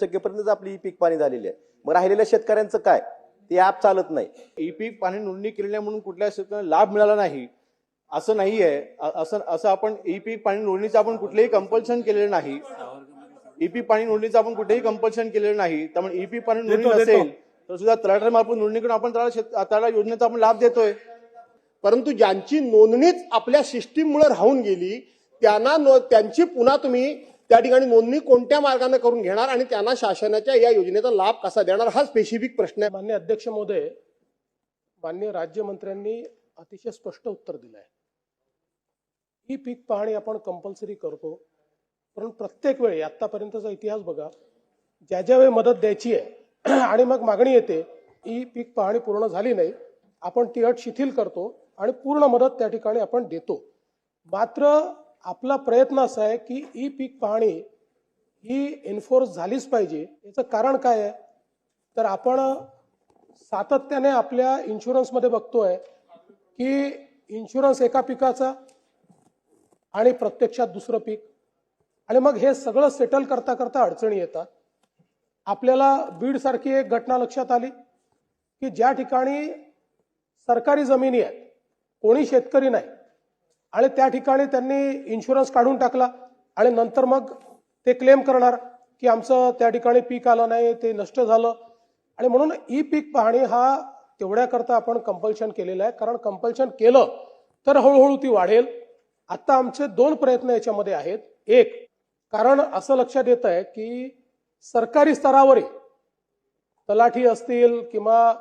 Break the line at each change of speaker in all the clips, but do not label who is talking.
टक्केपर्यंत आपली पीक पाणी झालेली आहे. मग राहिलेल्या शेतकऱ्यांचं काय? ते ऍप चालत नाही.
ई पीक पाणी नोंदणी केलेली नाही म्हणून कुठल्या शेतकऱ्यांना लाभ मिळाला नाही असं नाही आहे असं असं आपण ई पीक पाणी नोंदणीचं आपण कुठलेही कंपल्शन केलेलं नाही. ई पीक पाणी नोंदणीचं आपण कुठेही कंपल्शन केलेलं नाही. त्यामुळे ई पीक पाणी नोंदणी. नसेल तर सुद्धा तलाठ्यामार्फत नोंदणी करून आपण त्याला शेत त्याला योजनेचा आपण लाभ देतोय.
परंतु ज्यांची नोंदणीच आपल्या सिस्टीममुळे राहून गेली त्यांना त्यांची पुन्हा तुम्ही त्या ठिकाणी नोंदणी कोणत्या मार्गाने करून घेणार आणि त्यांना शासनाच्या या योजनेचा लाभ कसा देणार हा स्पेसिफिक प्रश्न आहे.
मान्य अध्यक्ष महोदय मान्य राज्यमंत्र्यांनी अतिशय स्पष्ट उत्तर दिलं आहे ही पीक पाहणी आपण कंपल्सरी करतो पण प्रत्येक वेळी आत्तापर्यंतचा इतिहास बघा ज्या ज्या वेळी मदत द्यायची आहे आणि मग मागणी येते ही पीक पाहणी पूर्ण झाली नाही आपण ती अट शिथिल करतो आणि पूर्ण मदत त्या ठिकाणी आपण देतो. मात्र आपला प्रयत्न असा आहे की ई पीक पाहणी ही एन्फोर्स झालीच पाहिजे. याचं कारण काय आहे? तर आपण सातत्याने आपल्या इन्शुरन्समध्ये बघतोय की इन्शुरन्स एका पिकाचा आणि प्रत्यक्षात दुसरं पीक. आणि मग हे सगळं सेटल करता करता अडचणी येतात. आपल्याला बीडसारखी एक घटना लक्षात आली की ज्या ठिकाणी सरकारी जमिनी आहेत कोणी शेतकरी नाही आणि त्या ठिकाणी त्यांनी इन्शुरन्स काढून टाकला. आणि नंतर मग ते क्लेम करणार की आमचं त्या ठिकाणी पीक आलं नाही ते नष्ट झालं. आणि म्हणून ई पीक पाहणी हा तेवढ्याकरता आपण कंपल्शन केलेलं आहे. कारण कंपल्शन केलं तर हळूहळू ती वाढेल. आत्ता आमचे दोन प्रयत्न याच्यामध्ये आहेत. एक कारण असं लक्षात येत आहे की सरकारी स्तरावरही तलाठी असतील किंवा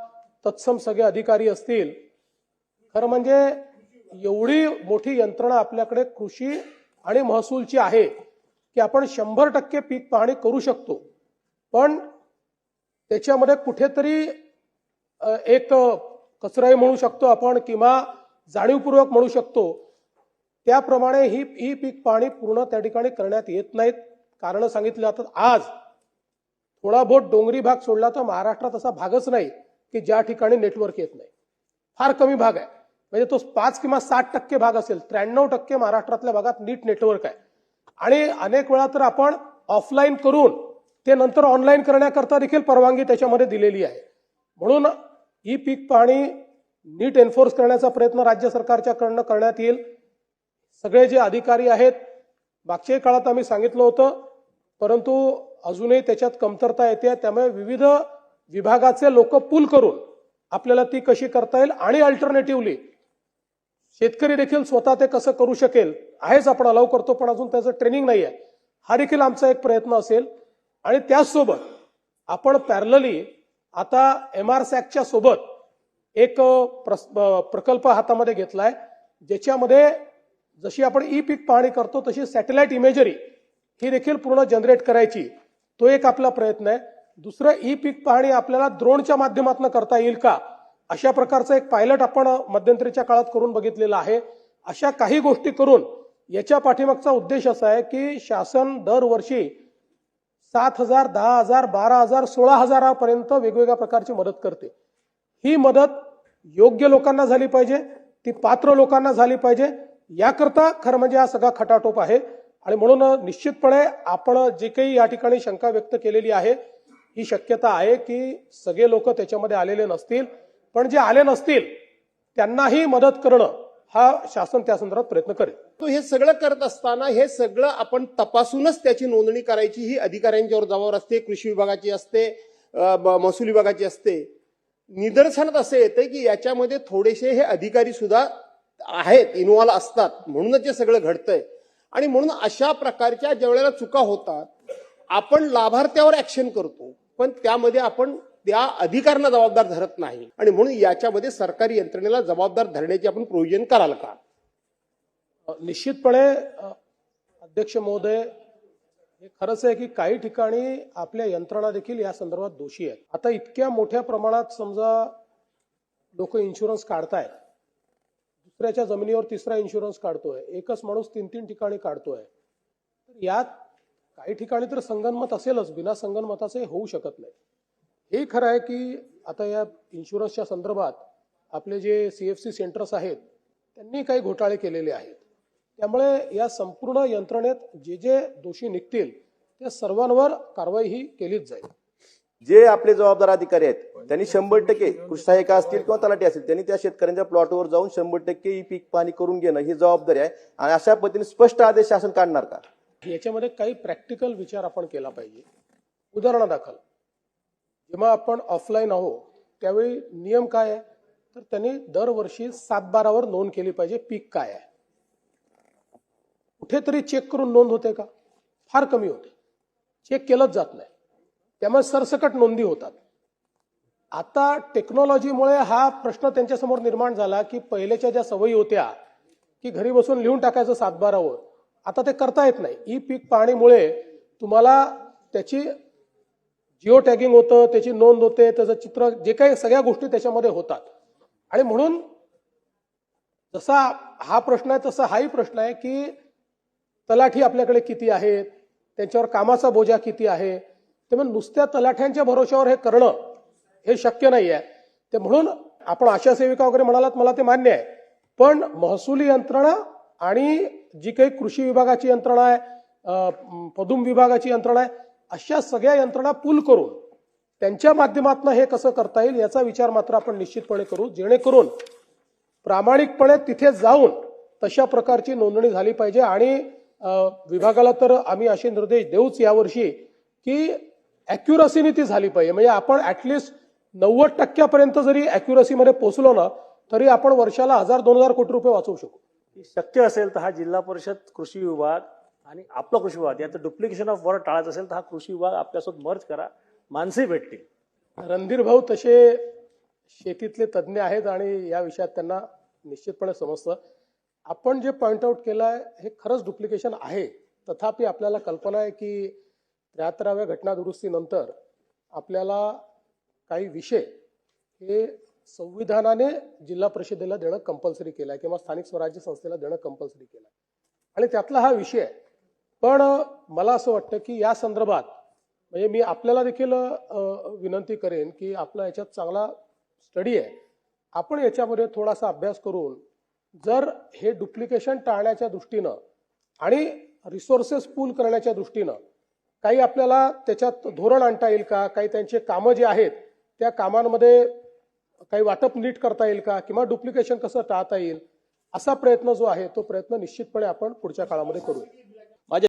तत्सम सगळे अधिकारी असतील खरं म्हणजे एवढी मोठी यंत्रणा आपल्याकडे कृषी आणि महसूलची आहे की आपण शंभर टक्के पीक पाहणी करू शकतो. पण त्याच्यामध्ये कुठेतरी एक कचराही म्हणू शकतो आपण किंवा जाणीवपूर्वक म्हणू शकतो. त्याप्रमाणे ही ही पीक पाहणी पूर्ण त्या ठिकाणी करण्यात येत नाहीत. कारण सांगितले जातात आज थोडा बहुत डोंगरी भाग सोडला तर महाराष्ट्रात असा भागच नाही की ज्या ठिकाणी नेटवर्क येत नाही. फार कमी भाग आहे. म्हणजे तो पाच किंवा साठ टक्के भाग असेल त्र्याण्णव टक्के महाराष्ट्रातल्या भागात नीट नेटवर्क आहे. आणि अनेक वेळा तर आपण ऑफलाईन करून ते नंतर ऑनलाईन करण्याकरता देखील परवानगी त्याच्यामध्ये दिलेली आहे. म्हणून ही पीक पाहणी नीट एन्फोर्स करण्याचा प्रयत्न राज्य सरकारच्या कडनं करण्यात येईल. सगळे जे अधिकारी आहेत मागच्याही काळात आम्ही सांगितलं होतं परंतु अजूनही त्याच्यात कमतरता येते त्यामुळे विविध विभागाचे लोक पूल करून आपल्याला ती कशी करता येईल आणि अल्टरनेटिव्हली शेतकरी देखील स्वतः ते कसं करू शकेल आहेच आपण अलाव करतो पण अजून त्याचं ट्रेनिंग नाही आहे हा देखील आमचा एक प्रयत्न असेल. आणि त्याचसोबत आपण पॅरलली आता एम आर सॅकच्या सोबत एक प्रस- प्रकल्प हातामध्ये घेतलाय ज्याच्यामध्ये जशी आपण ई पीक पाहणी करतो तशी सॅटेलाइट इमेजरी ही देखील पूर्ण जनरेट करायची. तो एक आपला प्रयत्न आहे. दुसरं ई पीक पाहणी आपल्याला द्रोणच्या माध्यमातून करता येईल का? अशा प्रकारचं एक पायलट आपण मध्यंतरीच्या काळात करून बघितलेलं आहे. अशा काही गोष्टी करून याच्या पाठीमागचा उद्देश असा आहे की शासन दरवर्षी सात हजार दहा हजार बारा हजार सोळा हजारापर्यंत वेगवेगळ्या प्रकारची मदत करते. ही मदत योग्य लोकांना झाली पाहिजे ती पात्र लोकांना झाली पाहिजे. याकरता खरं म्हणजे हा सगळा खटाटोप आहे. आणि म्हणून निश्चितपणे आपण जे काही या ठिकाणी शंका व्यक्त केलेली आहे ही शक्यता आहे की सगळे लोक त्याच्यामध्ये आलेले नसतील. पण जे आले नसतील त्यांनाही मदत करणं हा शासन त्या संदर्भात प्रयत्न करेल.
तो हे सगळं करत असताना हे सगळं आपण तपासूनच त्याची नोंदणी करायची. ही अधिकाऱ्यांच्यावर जबाबदार असते कृषी विभागाची असते महसूल विभागाची असते. निदर्शनात असं येतं की याच्यामध्ये थोडेसे हे अधिकारी सुद्धा आहेत इन्व्हॉल्व असतात. म्हणूनच हे सगळं घडतंय. आणि म्हणून अशा प्रकारच्या ज्या वेळेला चुका होतात आपण लाभार्थ्यावर ऍक्शन करतो. पण त्यामध्ये आपण त्या अधिकाऱ्यांना जबाबदार धरत नाही. आणि म्हणून याच्यामध्ये सरकारी यंत्रणेला जबाबदार धरण्याची आपण प्रोव्हिजन कराल का?
निश्चितपणे अध्यक्ष महोदय हे खरंच आहे की काही ठिकाणी आपल्या यंत्रणा देखील या संदर्भात दोषी आहेत. आता इतक्या मोठ्या प्रमाणात समजा लोक इन्शुरन्स काढतायत. दुसऱ्याच्या जमिनीवर तिसरा इन्शुरन्स काढतोय. एकच माणूस तीन तीन ठिकाणी काढतोय. तर यात काही ठिकाणी तर संगनमत असेलच. बिना संगनमताचं हे होऊ शकत नाही. हे खरं आहे की आता या इन्शुरन्सच्या संदर्भात आपले जे सी एफ सी सेंटर्स आहेत त्यांनी काही घोटाळे केलेले आहेत. त्यामुळे या संपूर्ण यंत्रणेत जे जे दोषी निघतील या सर्वांवर कारवाई ही केलीच जाईल.
जे आपले जबाबदार अधिकारी आहेत त्यांनी शंभर टक्के कृषी सहाय्यक असतील किंवा तलाठी असतील त्यांनी त्या शेतकऱ्यांच्या प्लॉटवर जाऊन शंभर टक्के ही पीक पाणी करून घेणं ही जबाबदारी आहे. आणि अशा पद्धतीने स्पष्ट आदेश शासन काढणार का?
याच्यामध्ये काही प्रॅक्टिकल विचार आपण केला पाहिजे. उदाहरणादाखल जेव्हा आपण ऑफलाईन आहो त्यावेळी नियम काय आहे? तर त्यांनी दरवर्षी सात बारावर नोंद केली पाहिजे पीक काय आहे. कुठेतरी चेक करून नोंद होते का? फार कमी होते. चेक केलंच जात नाही. त्यामुळे सरसकट नोंदी होतात. आता टेक्नॉलॉजीमुळे हा प्रश्न त्यांच्यासमोर निर्माण झाला की पहिल्याच्या ज्या सवयी होत्या की घरी बसून लिहून टाकायचं सातबारावर आता ते करता येत नाही. ई पीक पाहणीमुळे तुम्हाला त्याची जिओ टॅगिंग होतं त्याची नोंद होते त्याचं चित्र जे काही सगळ्या गोष्टी त्याच्यामध्ये होतात. आणि म्हणून जसा हा प्रश्न आहे तसा हाही प्रश्न आहे की तलाठी आपल्याकडे किती आहेत त्यांच्यावर कामाचा बोजा किती आहे? त्यामुळे नुसत्या तलाठ्यांच्या भरोश्यावर हे करणं हे शक्य नाही आहे ते म्हणून आपण आशा सेविका वगैरे म्हणालात मला ते मान्य आहे. पण महसुली यंत्रणा आणि जी काही कृषी विभागाची यंत्रणा आहे पदुम विभागाची यंत्रणा आहे अशा सगळ्या यंत्रणा पूल करून त्यांच्या माध्यमातून हे कसं करता येईल याचा विचार मात्र आपण निश्चितपणे करू जेणेकरून प्रामाणिकपणे तिथे जाऊन तशा प्रकारची नोंदणी झाली पाहिजे. आणि विभागाला तर आम्ही असे निर्देश देऊच यावर्षी की अॅक्युरसीने ती झाली पाहिजे. म्हणजे आपण ऍटलिस्ट नव्वद टक्क्यापर्यंत जरी अॅक्युरसीमध्ये पोहोचलो ना तरी आपण वर्षाला हजार दोन हजार कोटी रुपये वाचवू शकू.
शक्य असेल तर हा जिल्हा परिषद कृषी विभाग आणि आपला कृषी विभाग याचं डुप्लिकेशन ऑफ वर्क टाळायचं असेल तर हा कृषी विभाग आपल्यासोबत मर्ज करा माणसंही भेटतील.
रणधीर भाऊ तसे शेतीतले तज्ज्ञ आहेत आणि या विषयात त्यांना निश्चितपणे समजतं. आपण जे पॉईंट आउट केलं आहे हे खरंच डुप्लिकेशन आहे. तथापि आपल्याला कल्पना आहे की त्र्याहत्तराव्या घटना दुरुस्तीनंतर आपल्याला काही विषय हे संविधानाने जिल्हा परिषदेला देणं कंपल्सरी केलं आहे किंवा स्थानिक स्वराज्य संस्थेला देणं कंपल्सरी केलं आहे आणि त्यातला हा विषय आहे पण मला असं वाटतं की या संदर्भात म्हणजे मी आपल्याला देखील विनंती करेन की आपला याच्यात चांगला स्टडी आहे. आपण याच्यामध्ये थोडासा अभ्यास करून जर हे डुप्लिकेशन टाळण्याच्या दृष्टीनं आणि रिसोर्सेस पूल करण्याच्या दृष्टीनं काही आपल्याला त्याच्यात धोरण आणता येईल का? काही त्यांचे कामं जे आहेत त्या कामांमध्ये काही वाटप नीट करता येईल का? किंवा डुप्लिकेशन कसं टाळता येईल? असा प्रयत्न जो आहे तो प्रयत्न निश्चितपणे आपण पुढच्या काळामध्ये करू.